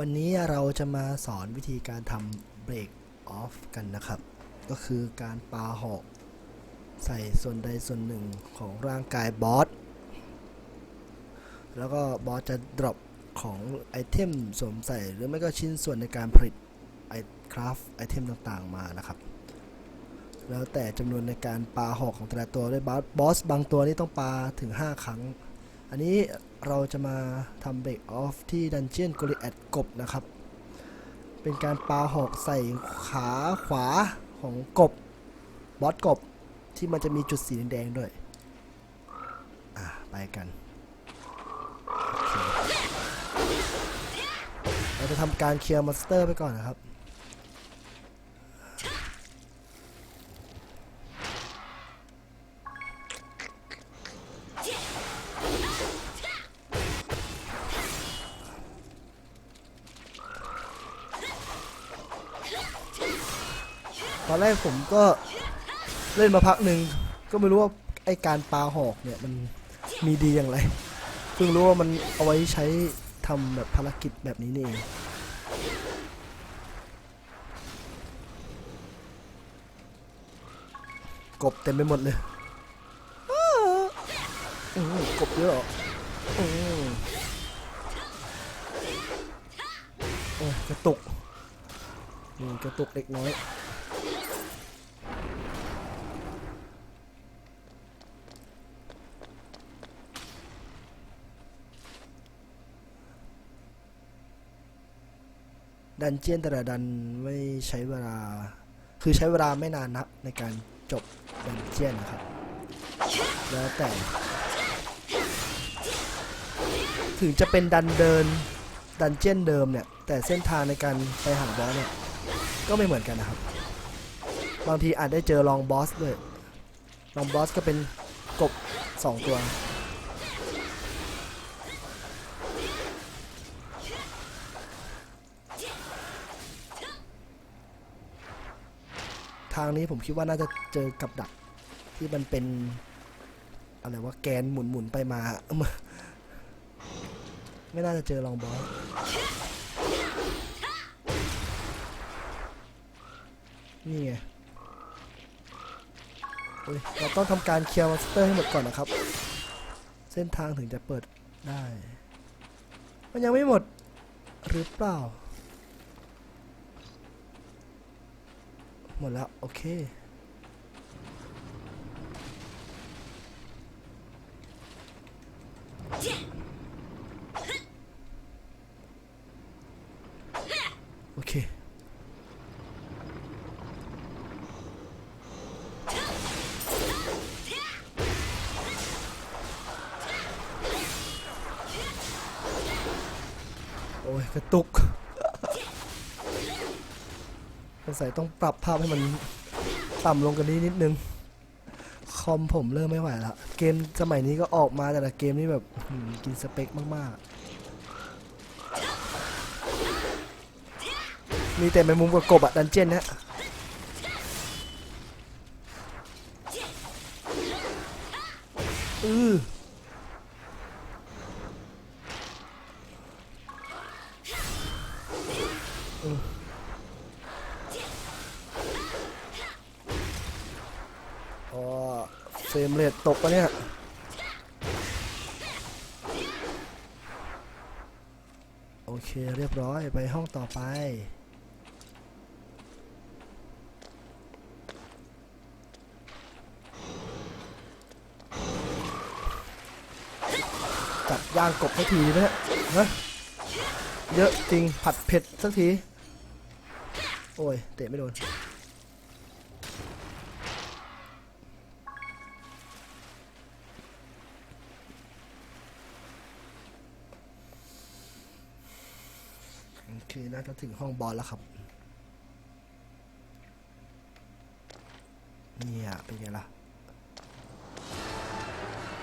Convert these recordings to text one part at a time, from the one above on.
วันนี้เราจะมาสอนวิธีการทำเบรกออฟกันนะครับ ก็คือการปาหอกใส่ส่วนใดส่วนหนึ่งของร่างกายบอส แล้วก็บอสจะดรอปของไอเทมสวมใส่หรือไม่ก็ชิ้นส่วนในการผลิตไอคราฟไอเทมต่างๆมานะครับ แล้วแต่จำนวนในการปาหอกของแต่ละตัวด้วยบอสบอสบางตัวนี่ต้องปาถึง 5 ครั้ง อันนี้ เราจะมาทำเบรกออฟที่ดันเจียนกริแอดกบนะครับ เป็นการปาหอกใส่ขาขวาของกบบอสกบที่มันจะมีจุดสีแดงๆด้วย อะ ไปกันเคเราจะทำการเคลียร์มอนสเตอร์ไปก่อนนะครับ ตอนแรกผมก็เล่นมาพักหนึ่งก็ไม่รู้ว่าไอการปาหอกเนี่ยมันมีดีอย่างไร เพิ่งรู้ว่ามันเอาไว้ใช้ทำแบบภารกิจแบบนี้นี่เองกบเต็มไปหมดเลยกบเยอะโอ้ยกระตุกกระตุกเล็กน้อย ดันเจียนแต่ละดันไม่ใช้เวลา คือใช้เวลาไม่นานนักในการจบดันเจียนนะครับ แล้วแต่ ถึงจะเป็นดันเดินดันเจียนเดิมเนี่ย แต่เส้นทางในการไปหาบอสเนี่ย ก็ไม่เหมือนกันนะครับ บางทีอาจได้เจอลองบอสด้วยลองบอสก็เป็นกบสองตัว ทางนี้ผมคิดว่าน่าจะเจอกับดักที่มันเป็น อะไรว่าแกนหมุนหมุนๆไปมา ไม่น่าจะเจอลองบอสนี่ไงเฮ้ยเราต้องทำการเคลียร์มอนสเตอร์ให้หมดก่อนนะครับ เส้นทางถึงจะเปิดได้ มันยังไม่หมดหรือเปล่า มดแล้ว โอเค โอเค โอ้ยกระตุก สงสัยต้องปรับภาพให้มันต่ำลงกันนี้นิดนึง คอมผมเริ่มไม่ไหวละ เกมสมัยนี้ก็ออกมาแต่ละเกมนี่แบบกินสเปคมากๆ มีแต่แมงมุมกับกบอะดันเจียนนะอืออ๋ เฟรมเรทตกปะเนี่ยโอเคเรียบร้อยไปห้องต่อไป จับย่างกบสักทีนะฮะฮะเยอะจริงผัดเผ็ดสักที โอ้ย เตะไม่โดน โอเคน่าจะถึงห้องบอลแล้วครับ เนี่ยเป็นไงล่ะ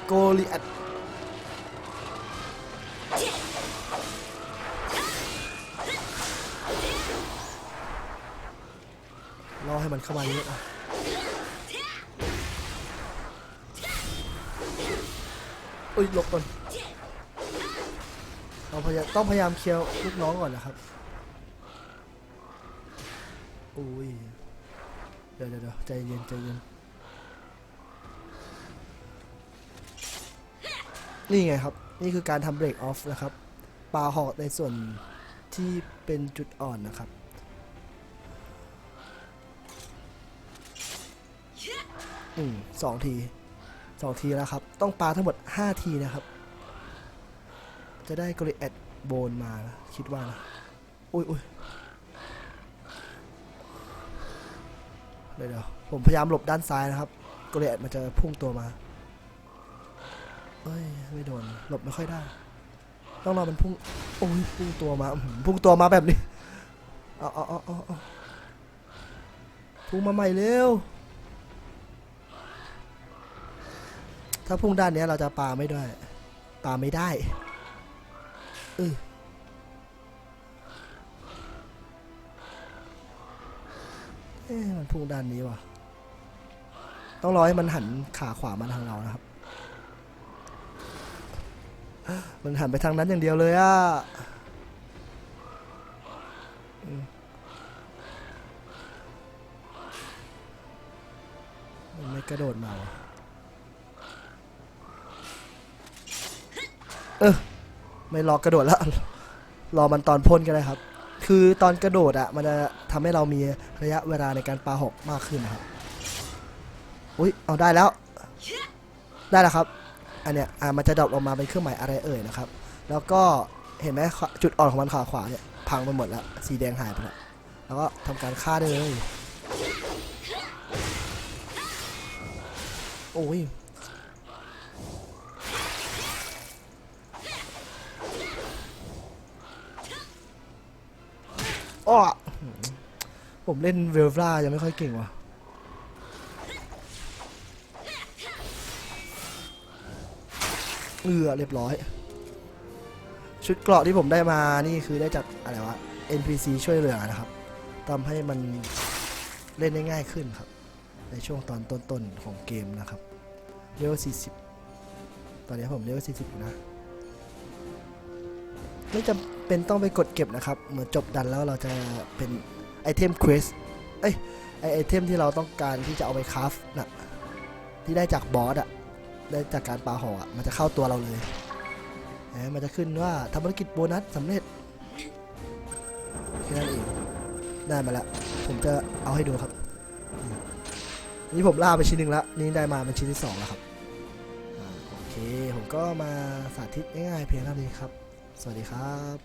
โกลิแอดรอให้มันเข้ามาเยอะอะอุ้ยหลบก่อน เราพยายามต้องพยายามเคลียร์ลูกน้องก่อนนะครับอุ้ยเดี๋ยวเดี๋ยวใจเย็นใจเย็นนี่ไงครับ นี่คือการทำเบรกออฟนะครับปาหอกในส่วนที่เป็นจุดอ่อนนะครับอืมสองทีสองทีแล้วครับ ต้องปาทั้งหมดห้าทีนะครับ จะได้กริแอดโบนมานะคิดว่านะอุ้ยอุ้ยเดี๋ยวผมพยายามหลบด้านซ้ายนะครับกริแอดมันจะพุ่งตัวมาเอ้ยไม่โดนหลบไม่ค่อยได้ ต้องรอมันพุ่งโอ้ยพุ่งตัวมาพุ่งตัวมาแบบนี้เอาเอาเอาเอาเอพุ่งมาใหม่เร็วถ้าพุ่งด้านนี้เราจะปาไม่ได้ปาไม่ได้ เอ๊ะมันพุ่งด้านนี้ว่ะ ต้องรอให้มันหันขาขวามาทางเรานะครับ มันหันไปทางนั้นอย่างเดียวเลยอะมมันไม่กระโดดมาวะเออ ไม่รอกระโดดแล้ว รอมันตอนพ่นก็ได้ครับ คือตอนกระโดดอะมันจะทำให้เรามีระยะเวลาในการปาหอกมากขึ้นนะครับอุ้ยเอาได้แล้ว ได้แล้วครับ อันเนี้ยอ่ามันจะดรอปลงมาเป็นเครื่องหมายอะไรเอ่ยนะครับ แล้วก็เห็นไหมจุดอ่อนของมันขาขวาเนี่ยพังไปหมดแล้วสีแดงหายไปแล้วแล้วก็ทำการฆ่าได้เลยโอ้ย อ้อผมเล่นเวลฟลายังไม่ค่อยเก่งว่ะเอือเรียบร้อย ชุดเกราะที่ผมได้มานี่คือได้จากอะไรวะ NPC ช่วยเหลือนะครับทำให้มันเล่นได้ง่ายขึ้นครับ ในช่วงตอนต้นๆของเกมนะครับเลเวล40 ตอนนี้ผมเลเวล40 อยู่นะ ไม่จำเป็นต้องไปกดเก็บนะครับ เมื่อจบดันแล้วเราจะเป็นไอเทมเควสเอ้ยไอไอเทมที่เราต้องการที่จะเอาไปคราฟนะที่ได้จากบอสอะได้จากการปาหอกอะมันจะเข้าตัวเราเลยมันจะขึ้นว่าทำภารกิจโบนัสสำเร็จแค่นั้นเองได้มาแล้วผมจะเอาให้ดูครับ นี่ผมล่าไปชิ้นหนึ่งแล้วนี่ได้มาเป็นชิ้นที่สองแล้วครับอโอเค ผมก็มาสาธิตง่ายๆเพียงเท่านี้ครับ สวัสดีครับ